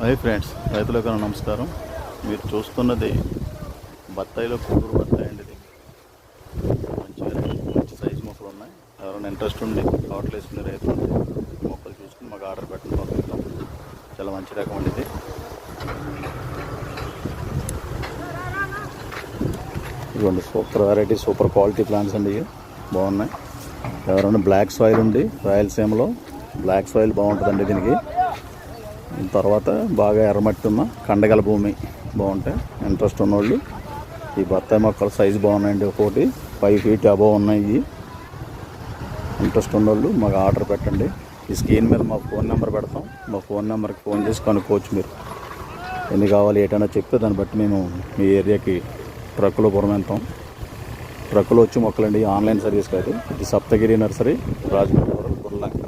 Hi friends రైతులకు నమస్కారం. మీరు చూస్తున్నది బత్తాయిలో కూడూరు బత్తాయి అండి ఇది. మంచిగా మంచి సైజు మొక్కలు ఉన్నాయి. ఎవరైనా ఇంట్రెస్ట్ ఉండి తోటలు వేసుకునే రైతులు మొక్కలు చూసుకుని మాకు ఆర్డర్ పెట్టండి చాలా మంచి రకం అండి ఇది. ఇదిగోండి super variety super quality plants అండి ఇవి. బాగున్నాయి. ఎవరైనా బ్లాక్ సాయిల్ ఉంది రాయలసీమలో బ్లాక్ సాయిల్ బాగుంటుందండి దీనికి. తర్వాత బాగా ఎర్రమట్టి ఉన్న కండగల భూమి బాగుంటాయి ఇంట్రెస్ట్ ఉన్నోళ్ళు. ఈ బత్తాయి మొక్కల సైజు బాగున్నాయండి ఒకటి ఫైవ్ ఫీట్ అబవ్ ఉన్నాయి ఇంట్రెస్ట్ ఉన్నోళ్ళు మాకు ఆర్డర్ పెట్టండి. ఈ స్క్రీన్ మీద మా ఫోన్ నెంబర్ పెడతాం. మా ఫోన్ నెంబర్కి ఫోన్ చేసి కనుక్కోవచ్చు మీరు. ఎన్ని కావాలి ఏటైనా చెప్తే దాన్ని బట్టి మేము మీ ఏరియాకి ట్రక్కులో పురమెంతాం ట్రక్కులో వచ్చి మొక్కలండి ఆన్లైన్ సర్వీస్ కాదు. ఇది సప్తగిరి నర్సరీ రాజమండ్రి బుర్లంక